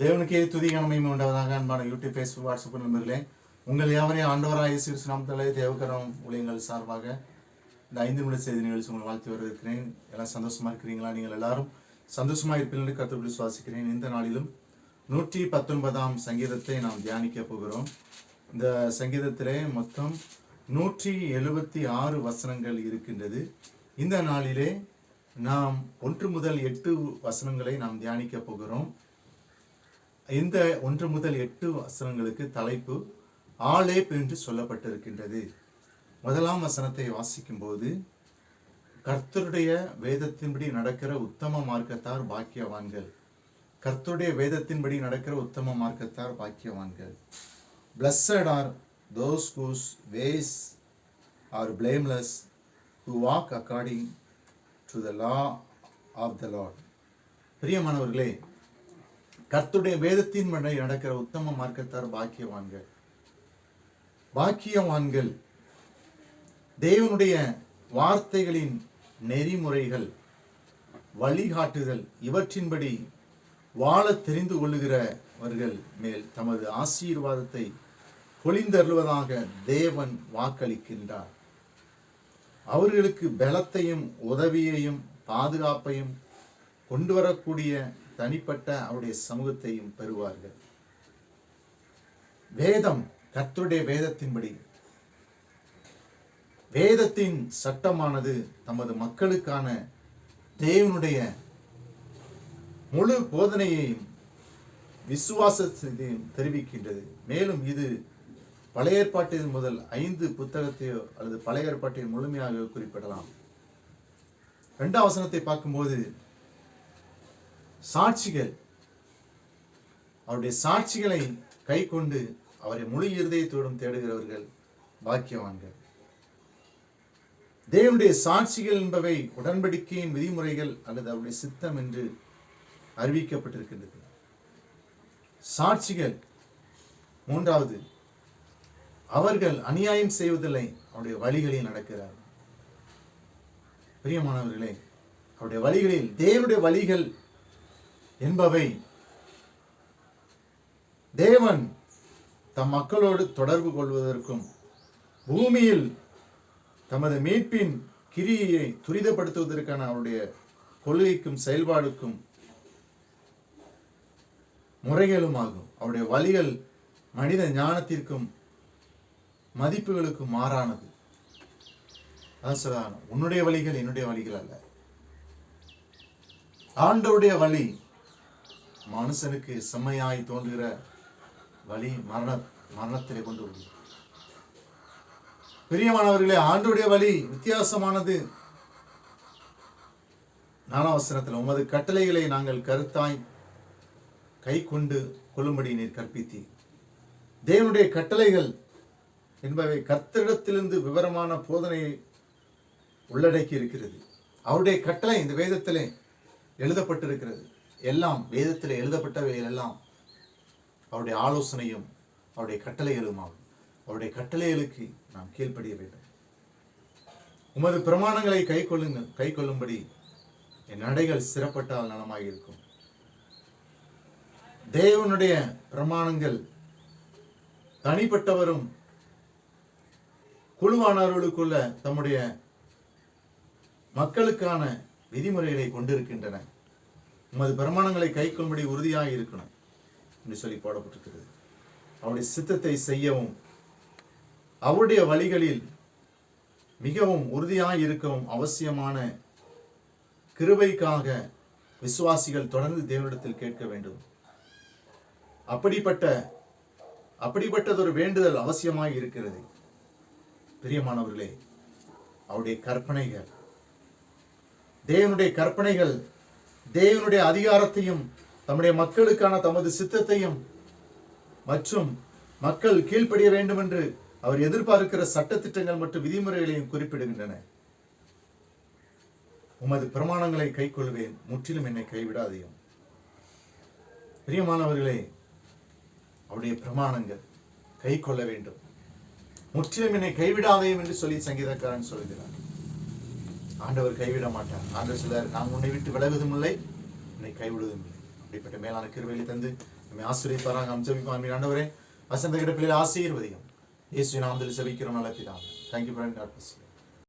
தேவனுக்கே துதிகனமையும் உண்டாவதாக அன்பான யூடியூப் ஃபேஸ்புக் வாட்ஸ்அப் நண்பர்களே உங்கள் யாவரையும் ஆண்டவராக சிறு கிறிஸ்து தேவகரம் ஊழியங்கள் சார்பாக இந்த ஐந்து நிமிட செய்தி நிகழ்ச்சி உங்களை வாழ்த்து வரவேற்கிறேன். எல்லாம் சந்தோஷமா இருக்கிறீங்களா? நீங்கள் எல்லாரும் சந்தோஷமா இருப்பீர்கள் என்று சுவாசிக்கிறேன். இந்த நாளிலும் நூற்றி பத்தொன்பதாம் சங்கீதத்தை நாம் தியானிக்க போகிறோம். இந்த சங்கீதத்திலே மொத்தம் நூற்றி எழுபத்தி ஆறு வசனங்கள் இருக்கின்றது. இந்த நாளிலே நாம் ஒன்று முதல் எட்டு வசனங்களை நாம் தியானிக்க போகிறோம். இந்த ஒன்று முதல் எட்டு வசனங்களுக்கு தலைப்பு ஆலேப் என்று சொல்லப்பட்டிருக்கின்றது. முதலாம் வசனத்தை வாசிக்கும் போது கர்த்தருடைய வேதத்தின்படி நடக்கிற உத்தம மார்க்கத்தார் பாக்கியவான்கள். கர்த்தருடைய வேதத்தின்படி நடக்கிற உத்தம மார்க்கத்தார் பாக்கியவான்கள். Blessed are those whose ways are blameless who walk according to the law of the lord பிரியமானவர்களே கர்த்துடைய வேதத்தின் படி நடக்கிற உத்தம மார்க்கத்தார் பாக்கியவான்கள். பாக்கியவான்கள் தேவனுடைய வார்த்தைகளின் நெறிமுறைகள் வழிகாட்டுதல் இவற்றின்படி வாழ தெரிந்து கொள்ளுகிறவர்கள் மேல் தமது ஆசீர்வாதத்தை பொழிந்தருள்வதாக தேவன் வாக்களிக்கின்றார். அவர்களுக்கு பலத்தையும் உதவியையும் பாதுகாப்பையும் கொண்டு வரக்கூடிய தனிப்பட்ட அவருடைய சமூகத்தையும் பெறுவார்கள். வேதம் கர்த்தருடைய வேதத்தின்படி. வேதத்தின் சட்டமானது தமது மக்களுக்கான தேவனுடைய முழு போதனையையும் விசுவாசத்தையும் தெரிவிக்கின்றது. மேலும் இது பழைய ஏற்பாட்டின் முதல் ஐந்து புத்தகத்தையோ அல்லது பழைய ஏற்பாட்டின் முழுமையாக குறிப்பிடலாம். இரண்டாம் வசனத்தை பார்க்கும்போது சாட்சிகள். அவருடைய சாட்சிகளை கை கொண்டு அவரை முழு இருதயத்தோடும் தேடுகிறவர்கள் பாக்கியவான்கள். தேவனுடைய சாட்சிகள் என்பவை உடன்படிக்கையின் விதிமுறைகள் அல்லது அவருடைய சித்தம் என்று அறிவிக்கப்பட்டிருக்கின்றது. சாட்சிகள். மூன்றாவது அவர்கள் அநியாயம் செய்வதில்லை அவருடைய வழிகளில் நடக்கிறார். பிரியமானவர்களே அவருடைய வழிகளில் தேவனுடைய வழிகள் என்பவை. தேவன் தம் மக்களோடு தொடர்பு கொள்வதற்கும் பூமியில் தமது மீட்பின் கிரியையை துரிதப்படுத்துவதற்கான அவருடைய கொள்கைக்கும் செயல்பாடுக்கும் முறைகளும் ஆகும் அவருடைய வழிகள் மனித ஞானத்திற்கும் மதிப்புகளுக்கும் மாறானது. அதான் உன்னுடைய வழிகள் என்னுடைய வழிகள் அல்ல. ஆண்டவருடைய வழி மனுஷனுக்கு செம்மையாய் தோன்றுகிற வழி மரண மரணத்திலே கொண்டு வருது. பிரியமானவர்களே ஆண்டுடைய வழி வித்தியாசமானது. நானாவசனத்தில் உமது கட்டளைகளை நாங்கள் கருத்தாய் கை கொண்டு கொள்ளும்படி நீர் கற்பித்தி தேவனுடைய கட்டளைகள் என்பவை கர்த்தரிடத்திலிருந்து விவரமான போதனையை உள்ளடக்கி இருக்கிறது. அவருடைய கட்டளை இந்த வேதத்திலே எழுதப்பட்டிருக்கிறது. எல்லாம் வேதத்தில் எழுதப்பட்டவை எல்லாம் அவருடைய ஆலோசனையும் அவருடைய கட்டளைகளும் ஆகும் அவருடைய கட்டளைகளுக்கு நாம் கீழ்ப்படிய வேண்டும். உமது பிரமாணங்களை கை கொள்ளுங்கள் கை கொள்ளும்படி என் நடைகள் சிறப்பட்டால் நலமாக இருக்கும். தேவனுடைய பிரமாணங்கள் தனிப்பட்டவரும் குழுவானவர்களுக்குள்ள தம்முடைய மக்களுக்கான விதிமுறைகளை கொண்டிருக்கின்றன. உமது பிரமாணங்களை கை கொள்ளும்படி உறுதியாக இருக்கணும் என்று சொல்லி போடப்பட்டிருக்கிறது. அவருடைய சித்தத்தை செய்யவும் அவருடைய வழிகளில் மிகவும் உறுதியாக இருக்கவும் அவசியமான கிருபைக்காக விசுவாசிகள் தொடர்ந்து தேவனிடத்தில் கேட்க வேண்டும். அப்படிப்பட்ட அப்படிப்பட்டதொரு வேண்டுதல் அவசியமாக இருக்கிறது. பிரியமானவர்களே அவருடைய கற்பனைகள் தேவனுடைய கற்பனைகள் தேவனுடைய அதிகாரத்தையும் தம்முடைய மக்களுக்கான தமது சித்தத்தையும் மற்றும் மக்கள் கீழ்ப்படிய வேண்டும் என்று அவர் எதிர்பார்க்கிற சட்டத்திட்டங்கள் மற்றும் விதிமுறைகளையும் குறிப்பிடுகின்றன. உமது பிரமாணங்களை கைக்கொள்வேன் முற்றிலும் என்னை கைவிடாதையும். பிரியமானவர்களே அவருடைய பிரமாணங்கள் கை கொள்ள வேண்டும். முற்றிலும் என்னை கைவிடாதையும் என்று சொல்லி சங்கீதக்காரன் சொல்கிறார் ஆண்டவர் கைவிட மாட்டார். ஆண்டவர் சிலர் நான் உன்னை விட்டு விலகுவதும் இல்லை உன்னை கைவிடுவதும் இல்லை. அப்படிப்பட்ட மேலான கிருவையை தந்து நம்மை ஆசிரியப்பாராங்க அம்சபிக்கும் அன்பின் ஆண்டவரே வசந்த கிட்ட ஆசிரியர் ஆசீர்வதியும். இயேசு நாமத்தில் செபிக்கிறோம் நல்ல பிதாவே. Thank you friend God